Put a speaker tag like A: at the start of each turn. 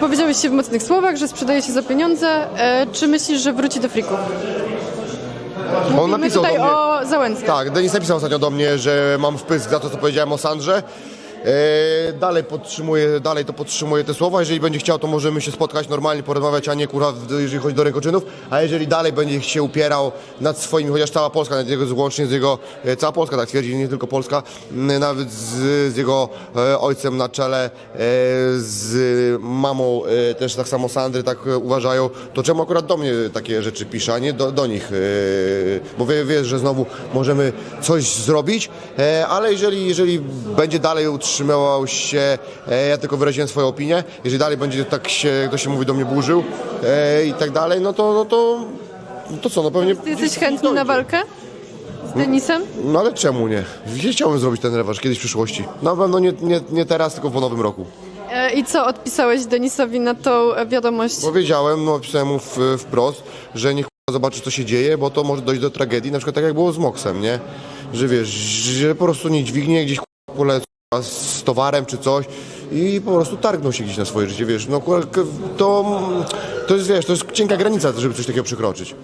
A: wypowiedziałeś się w mocnych słowach, że sprzedaje się za pieniądze. E, czy myślisz, że wróci do frików?
B: On
A: Mówimy
B: napisał
A: tutaj
B: do mnie,
A: o Załęckiej.
B: Tak, Denis napisał ostatnio do mnie, że mam wpysk za to, co powiedziałem o Sandrze. E, dalej podtrzymuję, dalej to podtrzymuję te słowa. Jeżeli będzie chciał, to możemy się spotkać normalnie, porozmawiać, a nie kurwa, jeżeli chodzi do rękoczynów. A jeżeli dalej będzie się upierał nad swoimi, chociaż cała Polska, nawet jego, łącznie z jego, e, cała Polska tak twierdzi, nie tylko Polska, nawet z, z jego e, ojcem na czele, z mamą też tak samo Sandry tak uważają, to czemu akurat do mnie takie rzeczy pisze, a nie do, do nich? Bo wie, wiesz, że znowu możemy coś zrobić, ale jeżeli, jeżeli będzie dalej utrzymywał się, e, ja tylko wyraziłem swoją opinię, jeżeli dalej będzie tak się, jak to się mówi, do mnie burzył e, i tak dalej, no to, no to, no to co, no pewnie...
A: Ty jesteś chętny na walkę z Denisem?
B: No ale czemu nie? Chciałbym zrobić ten rewanż kiedyś w przyszłości. Na pewno nie, nie, nie teraz, tylko w nowym roku.
A: E, I co odpisałeś Denisowi na tą wiadomość?
B: Powiedziałem, no pisałem mu w, wprost, że niech zobaczy co się dzieje, bo to może dojść do tragedii, na przykład tak jak było z Moksem, nie? Że wiesz, że po prostu nie dźwignie gdzieś polecą z towarem czy coś i po prostu targną się gdzieś na swoje życie, wiesz, no to, to jest, wiesz, to jest cienka granica, żeby coś takiego przekroczyć.